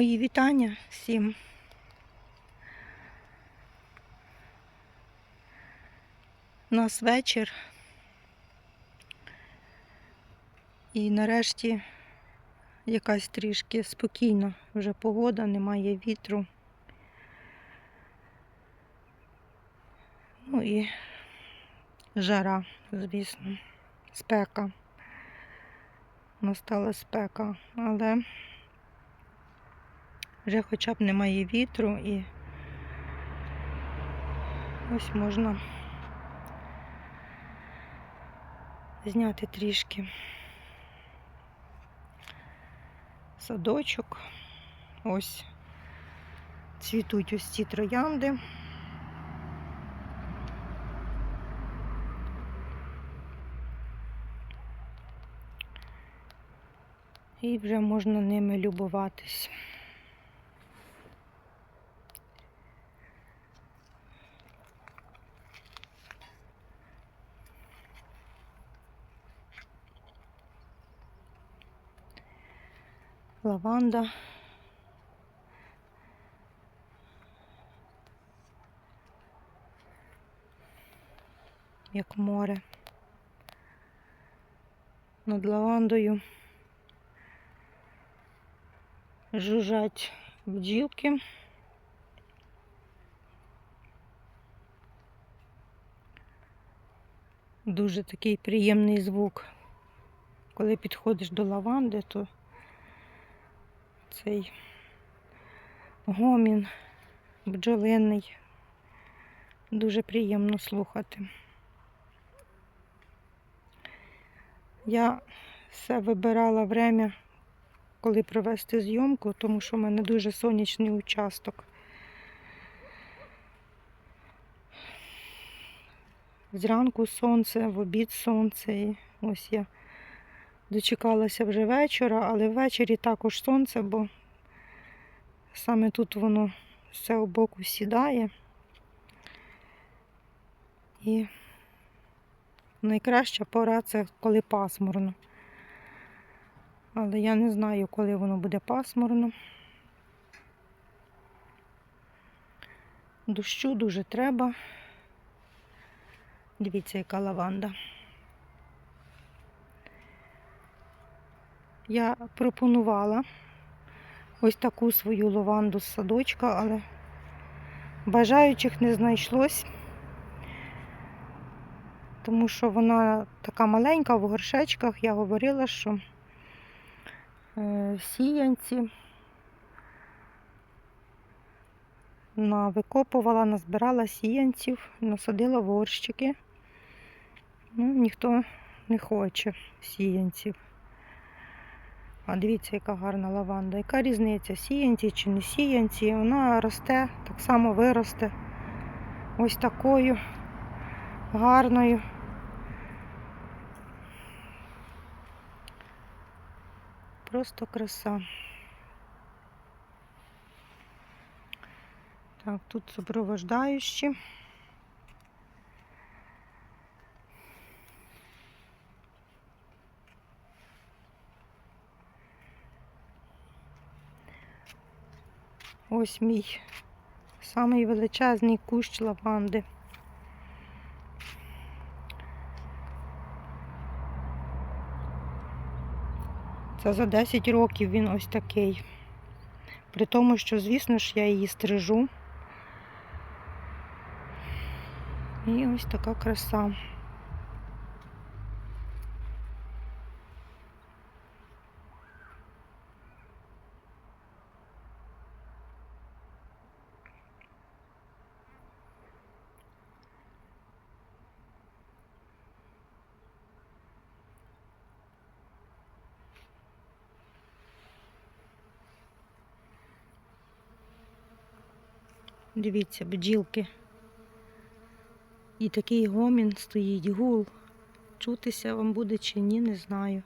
Мої вітання всім. У нас вечір. І нарешті якась трішки спокійна вже погода, немає вітру. Ну і жара, звісно, спека. Настала спека, але вже хоча б немає вітру і ось можна зняти трішки садочок. Ось цвітуть ось ці троянди. І вже можна ними любуватись. Лаванда. Як море. Над лавандою жужжать бджілки. Дуже такий приємний звук. Коли підходиш до лаванди, то цей гомін бджолиний. Дуже приємно слухати. Я все вибирала время, коли провести зйомку, тому що в мене дуже сонячний участок. Зранку сонце, в обід сонце. І ось я дочекалася вже вечора, але ввечері також сонце, бо саме тут воно з цього боку сідає. І найкраща пора це коли пасмурно. Але я не знаю, коли воно буде пасмурно. Дощу дуже треба. Дивіться, яка лаванда. Я пропонувала ось таку свою лаванду з садочка, але бажаючих не знайшлось, тому що вона така маленька в горшечках. Я говорила, що е, сіянці викопувала, назбирала сіянців, насадила горщики. Ну, ніхто не хоче сіянців. А дивіться, яка гарна лаванда. Яка різниця, сіянці чи не сіянці. Вона росте, так само виросте. Ось такою гарною. Просто краса. Так, тут супровождаючі. Ось мій самий величезний кущ лаванди. Це за 10 років він ось такий. При тому, що, звісно ж, я її стрижу. І ось така краса. Дивіться, бджілки. І такий гомін стоїть, гул. Чутися вам буде чи ні, не знаю.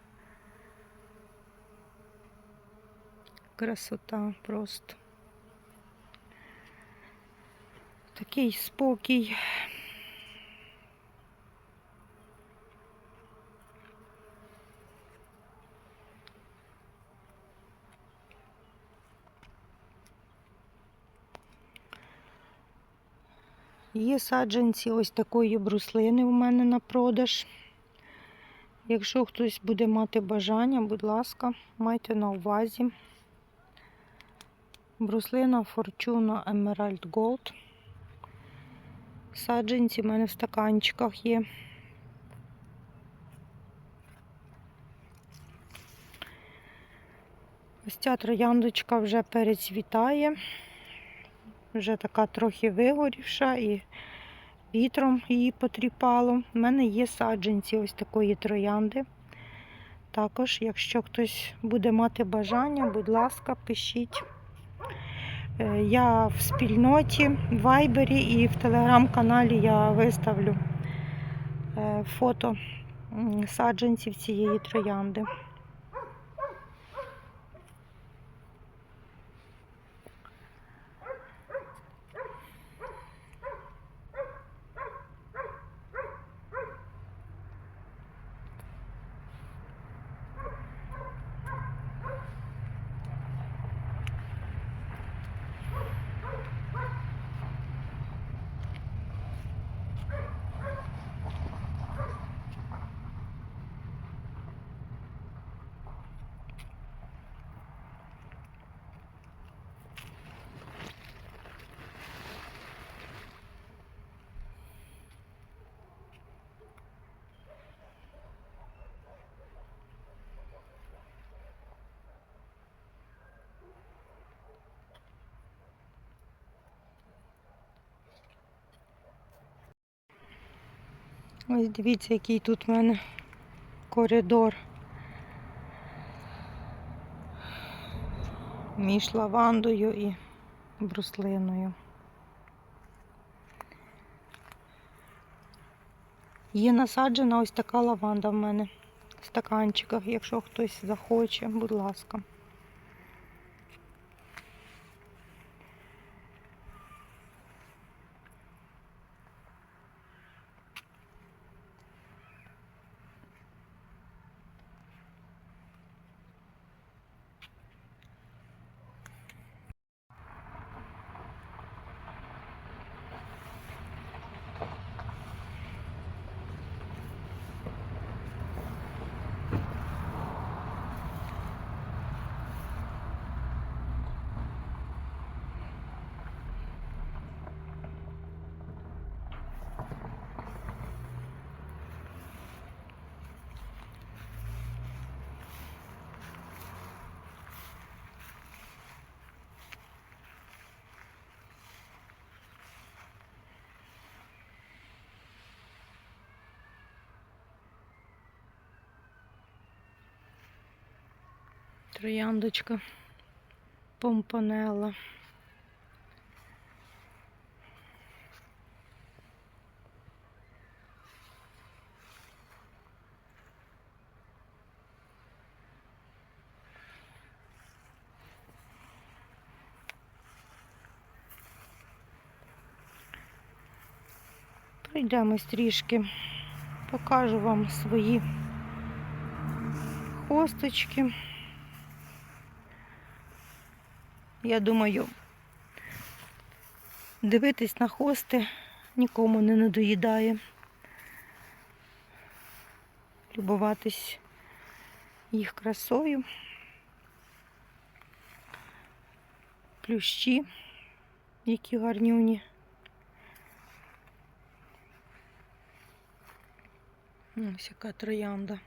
Красота просто. Такий спокій. Є саджанці ось такої бруслини у мене на продаж. Якщо хтось буде мати бажання, будь ласка, майте на увазі. Бруслина Fortuna Emerald Gold. Саджанці в мене в стаканчиках є. Ось ця трояндочка вже перецвітає. Вже така трохи вигорівша і вітром її потріпало. У мене є саджанці ось такої троянди. Також, якщо хтось буде мати бажання, будь ласка, пишіть. Е, Я в спільноті, в Вайбері і в телеграм-каналі я виставлю е, фото саджанців цієї троянди. Ось дивіться, який тут в мене коридор. Між лавандою і бруслиною. Є насаджена ось така лаванда в мене в стаканчиках, якщо хтось захоче, будь ласка. Трояндочка помпонела. Пройдемось трішки, покажу вам свої хосточки. Я думаю, дивитись на хости нікому не надоїдає. Любуватись їх красою. Плющі, які гарнюні. Ось яка троянда.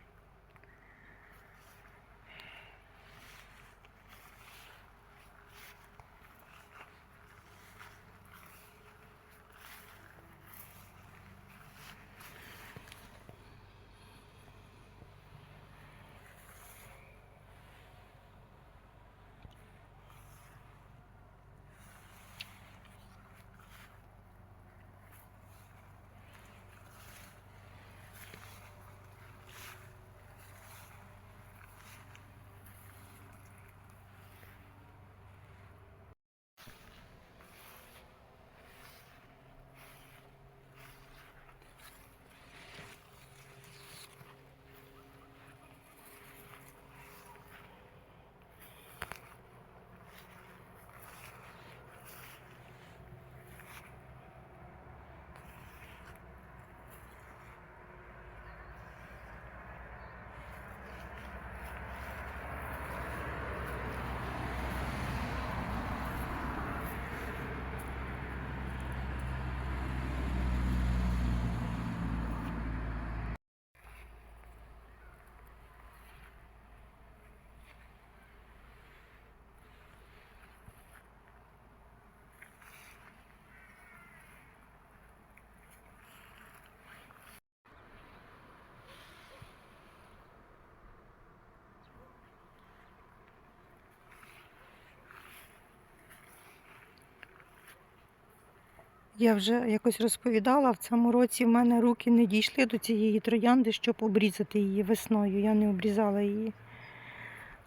Я вже якось розповідала, в цьому році в мене руки не дійшли до цієї троянди, щоб обрізати її весною. Я не обрізала її.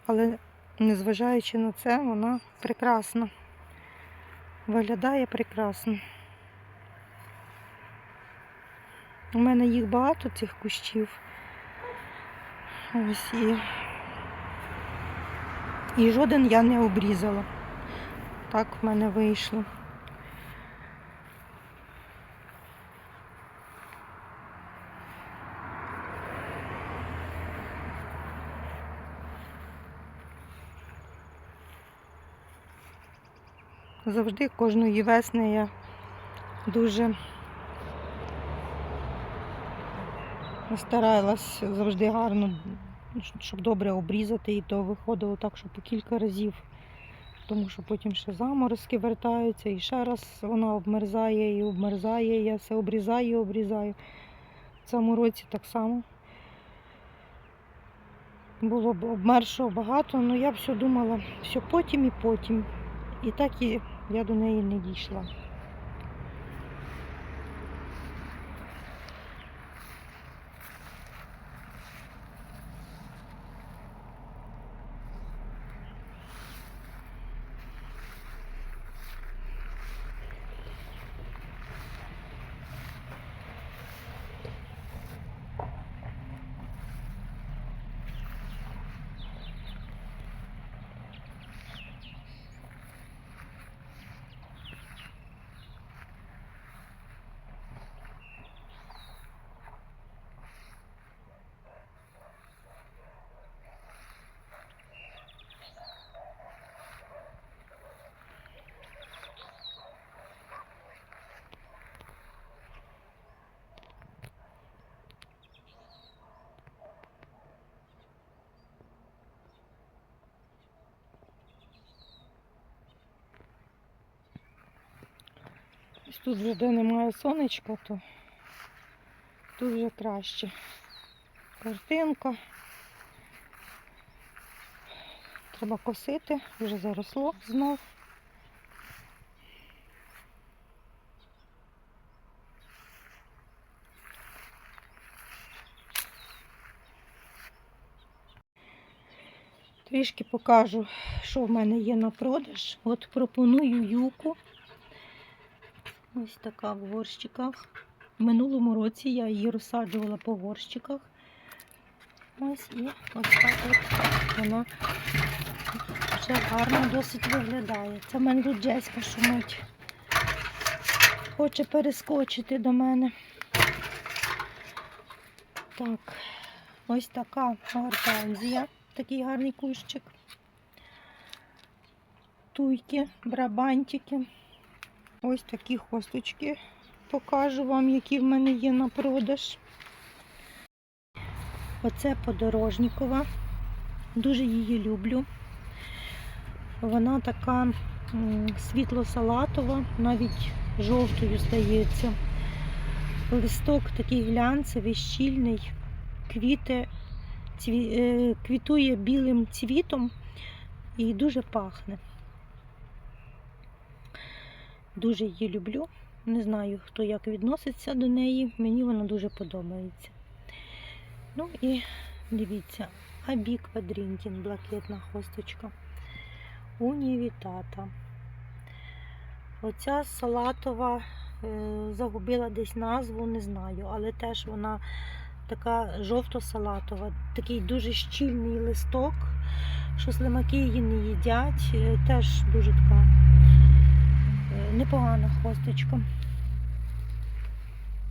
Але незважаючи на це, вона прекрасна. Виглядає прекрасно. У мене їх багато цих кущів. Ось і, і жоден я не обрізала. Так в мене вийшло. Завжди кожної весни я дуже старалась завжди гарно, щоб добре обрізати, і то виходило так, що по кілька разів. Тому що потім ще заморозки вертаються, і ще раз вона обмерзає і обмерзає, я все обрізаю і обрізаю. В цьому році так само. Було б обмершого багато, але я все думала, все потім і потім. І так і я до неї не дійшла. Ось тут вже де немає сонечка, то тут вже краще. Картинка. Треба косити, вже заросло знов. Трішки покажу, що в мене є на продаж. От пропоную юку. Ось така в горщиках. В минулому році я її розсаджувала по горщиках. Ось і ось так от вона вже гарно досить виглядає. Це в мене тут Джеська шумить. Хоче перескочити до мене. Так, ось така гортензія. Такий гарний кущик. Туйки, брабантики. Ось такі хосточки покажу вам, які в мене є на продаж. Оце подорожникова. Дуже її люблю. Вона така світло-салатова, навіть жовтою здається. Листок такий глянцевий, щільний, квіти, цві... е, квітує білим цвітом і дуже пахне. Дуже її люблю. Не знаю, хто як відноситься до неї. Мені вона дуже подобається. Ну і дивіться, Абік Квадрінкін, блакитна хосточка. Унівітата. Оця салатова е, загубила десь назву, не знаю, але теж вона така жовто-салатова, такий дуже щільний листок, що слимаки її не їдять. Е, Теж дуже така непогана хосточка.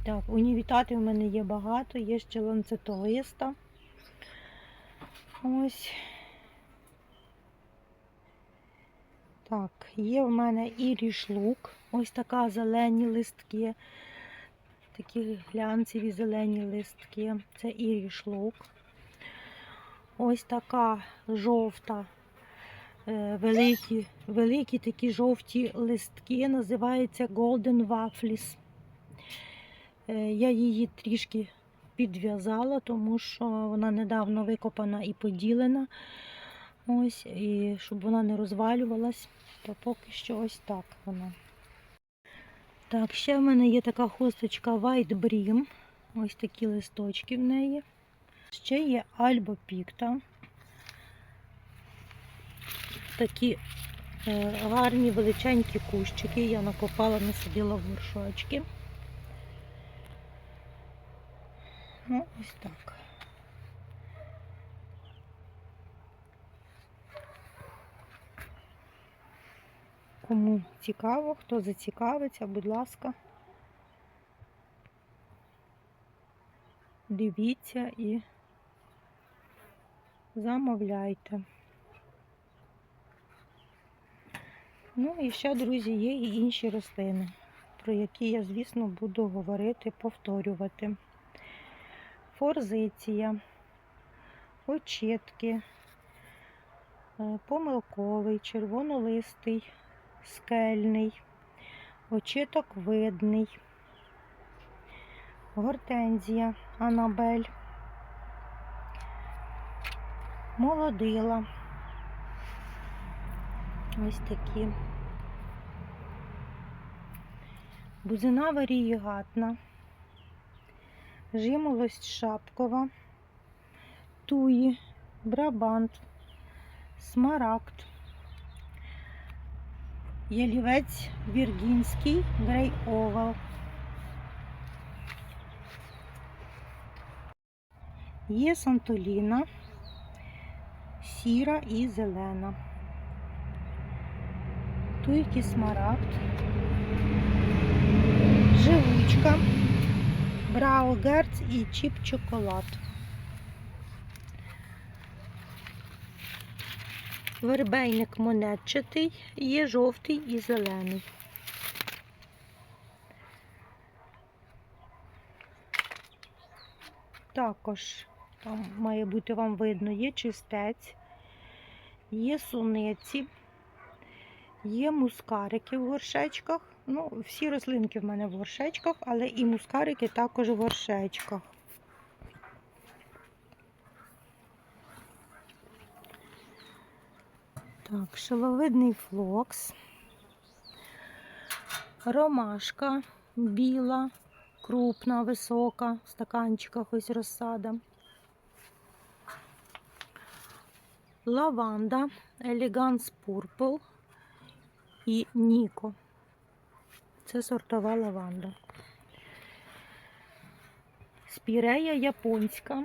Так, унівітати в мене є багато, є ще ланцетолиста. Ось. Так, є в мене і рішлук. Ось така зелені листки. Такі глянцеві зелені листки. Це і рішлук. Ось така жовта, великі, великі такі жовті листки, називається Golden Waffles. Е, Я її трішки підв'язала, тому що вона недавно викопана і поділена. Ось, і щоб вона не розвалювалась, то поки що ось так вона. Так, ще в мене є така хосточка White Brim. Ось такі листочки в неї. Ще є Альбо Пікта. Такі е, гарні величенькі кущики. Я накопала, насадила в горшочки. Ну, ось так. Кому цікаво, хто зацікавиться, будь ласка. Дивіться і замовляйте. Ну і ще, друзі, є і інші рослини, про які я, звісно, буду говорити, повторювати. Форзиція, очітки, е, помилковий, червонолистий, скельний, очіток видний, гортензія, анабель, молодила. Ось такі. Бузина варієгатна, жимолость шапкова, туї, брабант, смарагд, ялівець віргінський, грей овал. Є сантоліна, сіра і зелена. Туйки смарагд, живучка, браугерц і чіп чоколад. Вербейник монетчатий, є жовтий і зелений. Також там має бути вам видно, є чистець, є суниці, є мускарики в горшечках. Ну, всі рослинки в мене в горшечках, але і мускарики також в горшечках. Так, шиловидний флокс, ромашка біла, крупна, висока, в стаканчиках ось розсада. Лаванда, Elegance Purple і Ніко. Це сортова лаванда. Спірея японська,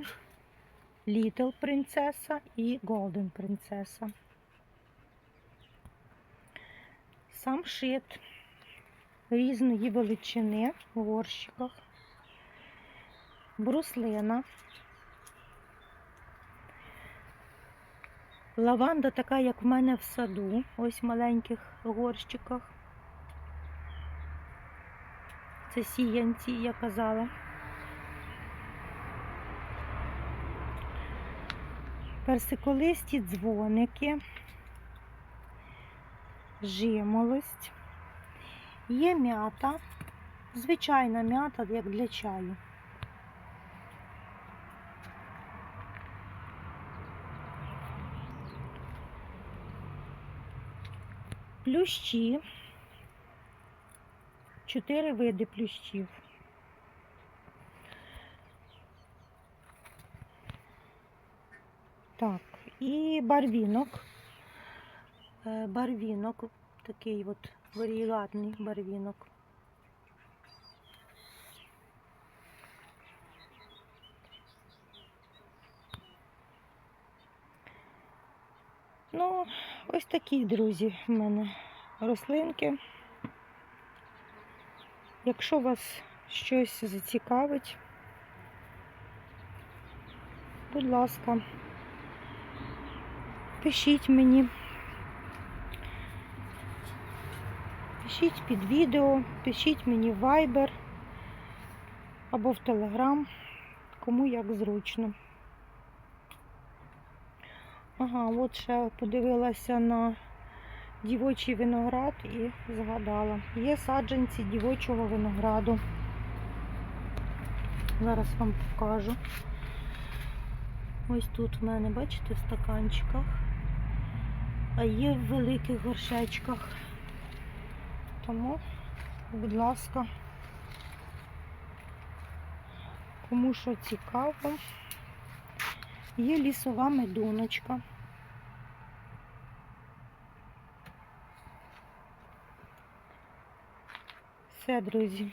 Little принцеса і Golden принцеса. Самшит різної величини в горщиках, бруслина, лаванда така, як в мене в саду, ось в маленьких горщиках. Це сіянці, я казала. Персиколисті дзвоники, жимолость, є м'ята, звичайна м'ята, як для чаю. Плющі, чотири види плющів. Так, і барвінок. Е, Барвінок, такий от варіатний барвінок. Ну, ось такі, друзі, в мене рослинки. Якщо вас щось зацікавить, будь ласка, пишіть мені. Пишіть під відео, пишіть мені в Viber або в Telegram, кому як зручно. Ага, от ще подивилася на дівочий виноград і згадала. Є саджанці дівочого винограду. Зараз вам покажу. Ось тут в мене, бачите, в стаканчиках, а є в великих горшечках. Тому Будь ласка. Кому що цікаво. Є лісова медуночка. Все, друзі.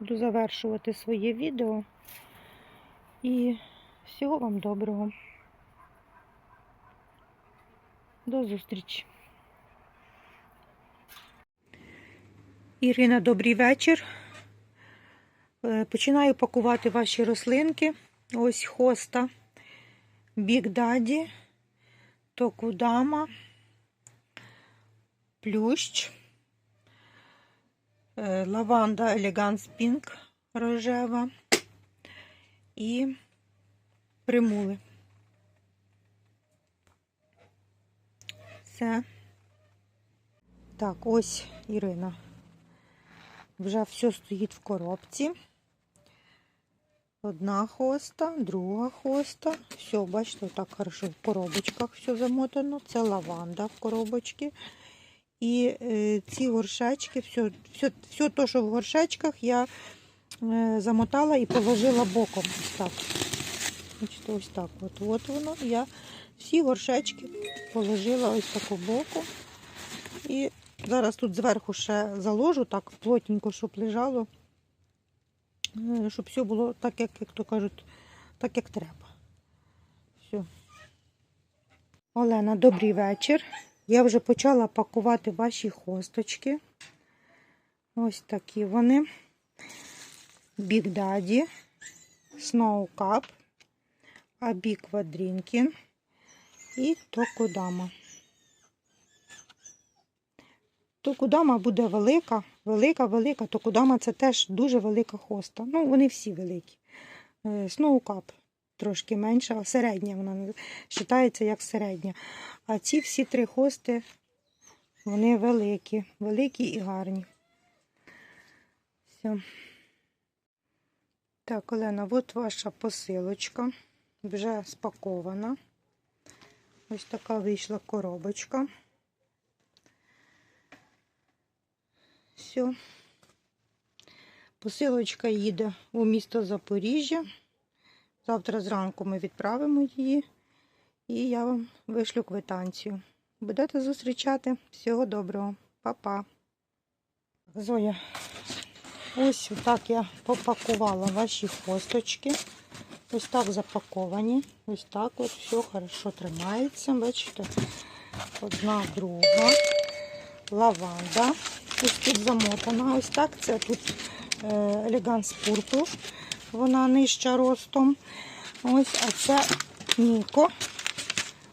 Буду завершувати своє відео. І всього вам доброго. До зустрічі. Ірина, добрий вечір. Е, Починаю пакувати ваші рослинки. Ось хоста, Big Daddy, Токудама, плющ, е, лаванда Elegance Pink рожева і примули. Все. Так, ось Ірина. Вже все стоїть в коробці. Одна хоста, друга хоста. Все, бачите, так хорошо в коробочках все замотано. Це лаванда в коробочці. І е, ці горшечки, все, все, все то, що в горшечках, я е, замотала і положила боком. Ось так. Бачите, ось так. От, от воно. Я всі горшечки положила ось таку боку. І зараз тут зверху ще заложу, так плотненько, щоб лежало, щоб все було так, як, як то кажуть, так, як треба. Все. Олена, добрий вечір. Я вже почала пакувати ваші хосточки. Ось такі вони. Big Daddy, Snow Cup, Абі Квадрінкін і Токудама. Токудама буде велика, велика, велика. Токудама це теж дуже велика хоста. Ну, вони всі великі. Сноукап трошки менша, а середня вона вважається як середня. А ці всі три хости, вони великі, великі і гарні. Все. Так, Олена, от ваша посилочка. Вже спакована. Ось така вийшла коробочка. Все. Посилочка їде у місто Запоріжжя. Завтра зранку ми відправимо її і я вам вишлю квитанцію. Будете зустрічати. Всього доброго. Па-па. Зоя, ось так я попакувала ваші хосточки. Ось так запаковані. Ось так от все хорошо тримається. Бачите? Одна, друга. Лаванда. Ось тут замотана. Ось так. Це тут Elegance Purple. Вона нижча ростом. Ось, а це Ніко.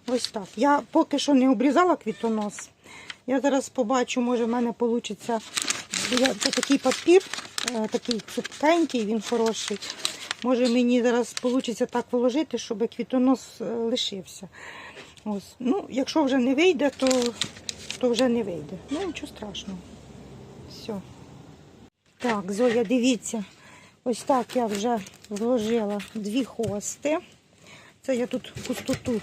Ось так. Я поки що не обрізала квітонос. Я зараз побачу, може в мене вийде це такий папір, е, такий цупкенький, він хороший. Може мені зараз вийде так вложити, щоб квітонос е, лишився. Ось. Ну, Якщо вже не вийде, то, то вже не вийде. Ну, нічого страшного. Все. Так, Зоя, дивіться. Ось так я вже вложила дві хости. Це я тут пустоту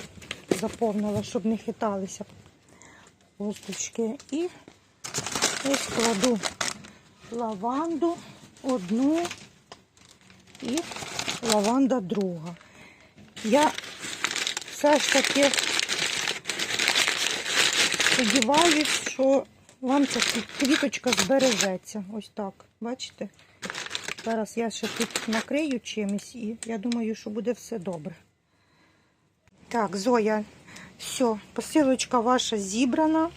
заповнила, щоб не хиталися хосточки. І ось кладу лаванду одну і лаванда друга. Я все ж таки сподіваюсь, що вам ця квіточка збережеться. Ось так. Бачите? Зараз я ще тут накрию чимось і я думаю, що буде все добре. Так, Зоя, все, посилочка ваша зібрана.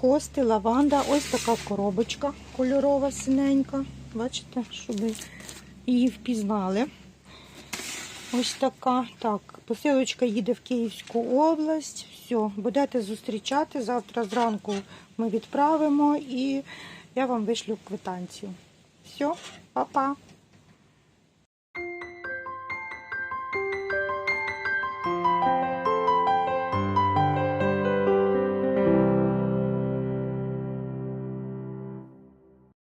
Хости, лаванда. Ось така коробочка кольорова, синенька. Бачите, щоб її впізнали. Ось така. Так, посилочка їде в Київську область. Все, будете зустрічати. Завтра зранку ми відправимо і я вам вишлю квитанцію. Все, па-па.